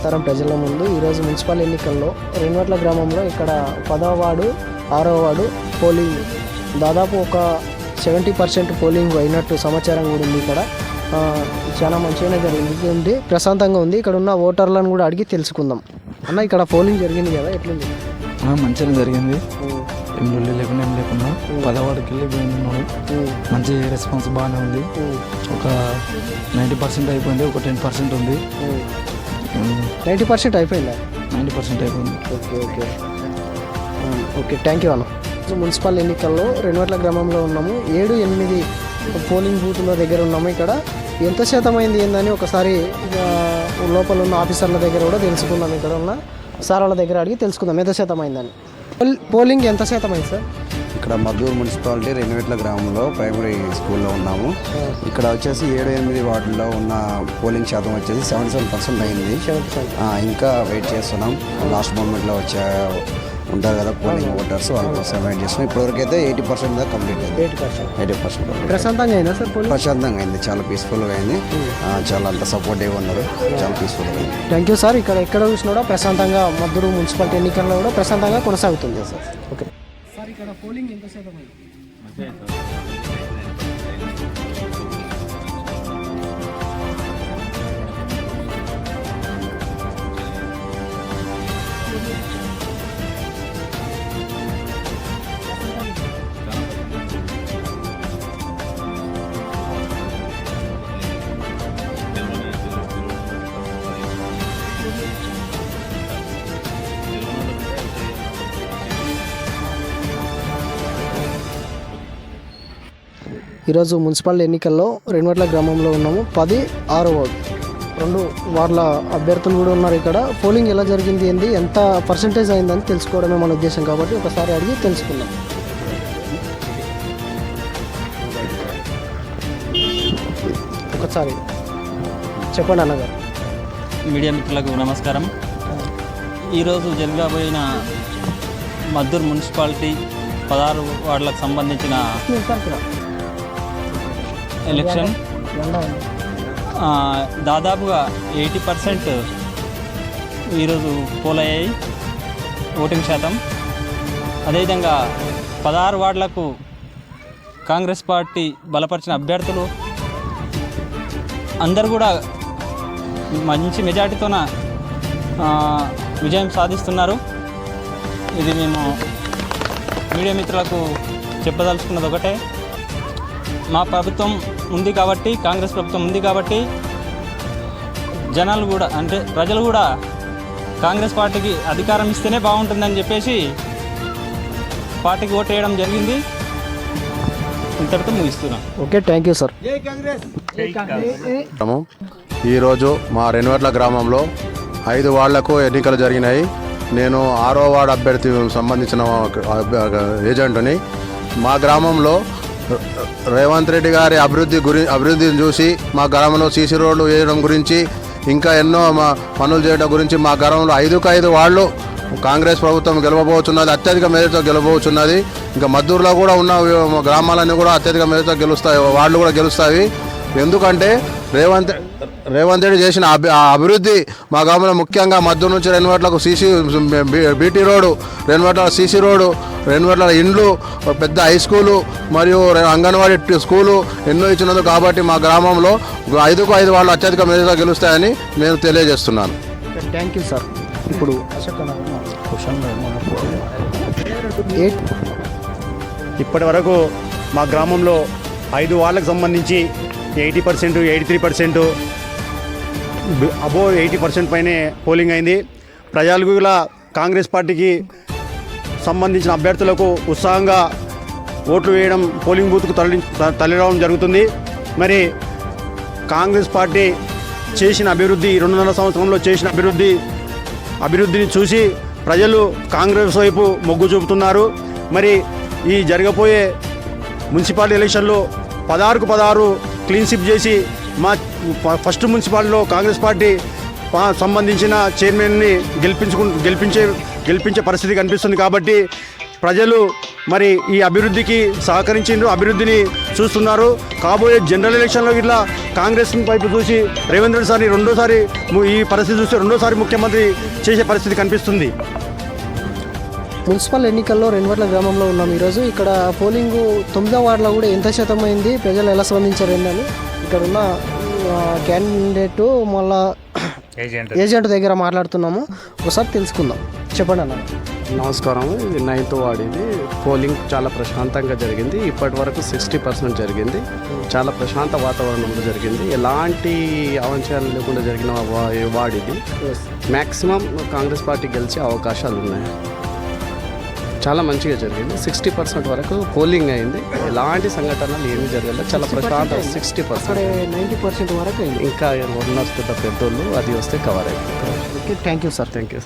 నమస్కారం ప్రజల ముందు. ఈరోజు మున్సిపల్ ఎన్నికల్లో రెన్వట్ల గ్రామంలో ఇక్కడ పదవ వార్డు ఆరవ వార్డు పోలింగ్. దాదాపు ఒక సెవెంటీ పర్సెంట్ పోలింగ్ అయినట్టు సమాచారం కూడా ఉంది ఇక్కడ. చాలా మంచిగానే జరిగింది. ప్రశాంతంగా ఉంది. ఇక్కడ ఉన్న ఓటర్లను కూడా అడిగి తెలుసుకుందాం. అన్న ఇక్కడ పోలింగ్ జరిగింది కదా ఎట్లుంది? మంచిగా జరిగింది. ఏం లొల్లి లేకుండా ఏం లేకుండా పదవాడికి వెళ్ళి మంచి రెస్పాన్స్ బాగానే ఉంది. ఒక నైంటీ పర్సెంట్ అయిపోయింది ఒక టెన్ పర్సెంట్ ఉంది. నైంటీ పర్సెంట్ అయిపోయిందా? నైంటీ పర్సెంట్ అయిపోయింది. Okay okay. Okay thank you అన్న. మున్సిపల్ ఎన్నికల్లో రెండువట్ల గ్రామంలో ఉన్నాము. ఏడు ఎనిమిది పోలింగ్ బూత్ల దగ్గర ఉన్నాము ఇక్కడ. ఎంత శాతం అయింది ఏందని ఒకసారి లోపల ఉన్న ఆఫీసర్ల దగ్గర కూడా తెలుసుకుందాం ఇక్కడ ఉన్న సార్ వాళ్ళ దగ్గర అడిగి తెలుసుకుందాం. ఎంత శాతం అయిందని పోల్- పోలింగ్ ఎంత శాతం అయింది సార్? ఇక్కడ మద్దూరు మున్సిపాలిటీ రెన్యువేట్ల గ్రామంలో ప్రైమరీ స్కూల్లో ఉన్నాము. ఇక్కడ వచ్చేసి ఏడు ఎనిమిది వార్డుల్లో ఉన్న పోలింగ్ శాతం వచ్చేసి సెవెంటీ సెవెన్ పర్సెంట్ అయింది. ఇంకా వెయిట్ చేస్తున్నాం. లాస్ట్ మూమెంట్లో వచ్చే ఉంటారు కదా పోలింగ్ ఓటర్స్ వాళ్ళ కోసం వెయిట్ చేస్తున్నాం. ఇప్పటివరకు అయితే ఎయిటీ పర్సెంట్ దాకా కంప్లీట్ అయింది. Eighty percent. ప్రశాంతంగా అయిందా సార్ ప్రశాంతంగా అయింది. చాలా పీస్ఫుల్గా అయింది. చాలా అంత సపోర్టివ్గా ఉన్నారు. చాలా పీస్ఫుల్గా అయింది. థ్యాంక్ యూ సార్ ఇక్కడ ఎక్కడ చూసినా కూడా ప్రశాంతంగా మద్దూరు మున్సిపాలిటీ ఎన్నికల్లో కూడా ప్రశాంతంగా కొనసాగుతుంది సార్ ఓకే ఇక్కడ పోలింగ్ ఎంత శాతం అయింది? ఈరోజు మున్సిపల్ ఎన్నికల్లో రెండువట్ల గ్రామంలో ఉన్నాము. పది ఆరో వార్డు. రెండు వార్డుల అభ్యర్థులు కూడా ఉన్నారు ఇక్కడ. పోలింగ్ ఎలా జరిగింది ఏంది? ఎంత పర్సంటేజ్ అయిందని తెలుసుకోవడమే మన ఉద్దేశం కాబట్టి ఒకసారి అడిగి తెలుసుకుందాం. ఒకసారి చెప్పండి అన్నగారు మీడియా మిత్రులకు నమస్కారం. ఈరోజు జరగబోయిన మద్దూరు మున్సిపాలిటీ పదహారు వార్డులకు సంబంధించిన ఎలక్షన్ దాదాపుగా ఎయిటీ పర్సెంట్ ఈరోజు పోలయ్యాయి ఓటింగ్ శాతం. అదేవిధంగా పదహారు వార్డులకు కాంగ్రెస్ పార్టీ బలపరిచిన అభ్యర్థులు. అందరు కూడా మంచి మెజార్టీతోన విజయం సాధిస్తున్నారు. ఇది మేము మీడియా మిత్రులకు చెప్పదలుచుకున్నది ఒకటే. మా ప్రభుత్వం ఉంది కాబట్టి కాంగ్రెస్ ప్రభుత్వం ఉంది కాబట్టి జనాలు కూడా అంటే ప్రజలు కూడా కాంగ్రెస్ పార్టీకి అధికారం ఇస్తేనే బాగుంటుందని చెప్పేసి పార్టీకి ఓటు వేయడం జరిగింది. ఇంతటితో ముగిస్తున్నాం. Okay thank you sir. ఈరోజు మా రెన్వర్ల గ్రామంలో ఐదు వార్డులకు ఎన్నికలు జరిగినాయి. నేను ఆరో వార్డు అభ్యర్థి సంబంధించిన ఏజెంట్ని. మా గ్రామంలో రేవంత్ రెడ్డి గారి అభివృద్ధి గురి అభివృద్ధిని చూసి మా గ్రామంలో సీసీ రోడ్లు వేయడం గురించి ఇంకా ఎన్నో మా పనులు చేయడం గురించి మా గ్రామంలో ఐదుకు ఐదు వాళ్ళు కాంగ్రెస్ ప్రభుత్వం గెలవబోతున్నది అత్యధిక మేరతో గెలవబోతున్నది ఇంకా మద్దూరులో కూడా ఉన్న గ్రామాలన్నీ కూడా అత్యధిక మేరతో గెలుస్తాయి వాళ్ళు కూడా గెలుస్తాయి. ఎందుకంటే రేవంత్ రేవంత్ రెడ్డి చేసిన అభి ఆ అభివృద్ధి మా గ్రామంలో ముఖ్యంగా మద్దూరు నుంచి రెన్వర్ట్లకు సీసీ బీటీ రోడ్డు రెన్వర్ట్ల సీసీ రోడ్డు రెన్వర్ట్ల ఇండ్లు పెద్ద హై స్కూలు మరియు అంగన్వాడీ స్కూలు ఎన్నో ఇచ్చినందుకు కాబట్టి మా గ్రామంలో ఐదుకు ఐదు వాళ్ళు అత్యధిక మేరతో గెలుస్తాయని నేను తెలియజేస్తున్నాను. Thank you sir. ఇప్పుడు ఇప్పటి వరకు మా గ్రామంలో ఐదు వాళ్ళకు సంబంధించి eighty percent eighty three percent. Above eighty percent పైనే పోలింగ్ అయింది. ప్రజలు కాంగ్రెస్ పార్టీకి సంబంధించిన అభ్యర్థులకు ఉత్సాహంగా ఓట్లు వేయడం పోలింగ్ బూత్కు తరలి తరలిరావడం జరుగుతుంది. మరి కాంగ్రెస్ పార్టీ చేసిన అభివృద్ధి రెండున్నర సంవత్సరంలో చేసిన అభివృద్ధి అభివృద్ధిని చూసి ప్రజలు కాంగ్రెస్ వైపు మొగ్గు చూపుతున్నారు. మరి ఈ జరగబోయే మున్సిపాలిటీ ఎలక్షన్లో పదహారుకు పదహారు క్లీన్ షిప్ చేసి మా ఫ- ఫస్ట్ మున్సిపాలిటీలో కాంగ్రెస్ పార్టీ సంబంధించిన చైర్మన్ని గెలిపించుకు గెలిపించే గెలిపించే పరిస్థితి కనిపిస్తుంది కాబట్టి ప్రజలు మరి ఈ అభివృద్ధికి సహకరించిండ్రు అభివృద్ధిని చూస్తున్నారు. కాబోయే జనరల్ ఎలక్షన్లో ఇట్లా కాంగ్రెస్ వైపు చూసి రేవంత్ రెడ్డి సార్ని రెండోసారి ఈ పరిస్థితి చూస్తే రెండోసారి ముఖ్యమంత్రి చేసే పరిస్థితి కనిపిస్తుంది. మున్సిపల్ ఎన్నికల్లో రెండువట్ల గ్రామంలో ఉన్నాం ఈరోజు. ఇక్కడ పోలింగ్ తొమ్మిదో వార్డులో కూడా ఎంత శాతం అయింది ప్రజలు ఎలా స్పందించారు ఏంటని ఇక్కడ ఉన్న క్యాండిడేట్ మళ్ళా ఏజెంట్ దగ్గర మాట్లాడుతున్నాము. ఒకసారి తెలుసుకుందాం. చెప్పండి అన్న. నమస్కారం. ఇది నైన్త్ వార్డ్ ఇది. పోలింగ్ చాలా ప్రశాంతంగా జరిగింది. ఇప్పటి వరకు సిక్స్టీ పర్సెంట్ జరిగింది. చాలా ప్రశాంత వాతావరణంలో జరిగింది. ఎలాంటి అవంచాలు లేకుండా జరిగిన వా- వార్డ్ ఇది. మ్యాక్సిమం కాంగ్రెస్ పార్టీ గెలిచే అవకాశాలు ఉన్నాయి. చాలా మంచిగా జరిగింది. సిక్స్టీ పర్సెంట్ వరకు పోలింగ్ అయింది. ఎలాంటి సంఘటనలు ఏమీ జరగలేదు. చాలా ప్రశాంత సిక్స్టీ పర్సెంట్ నైంటీ పర్సెంట్ వరకు అయింది. ఇంకా పెద్ద పెద్దోళ్ళు అది వస్తే cover okay thank you sir thank you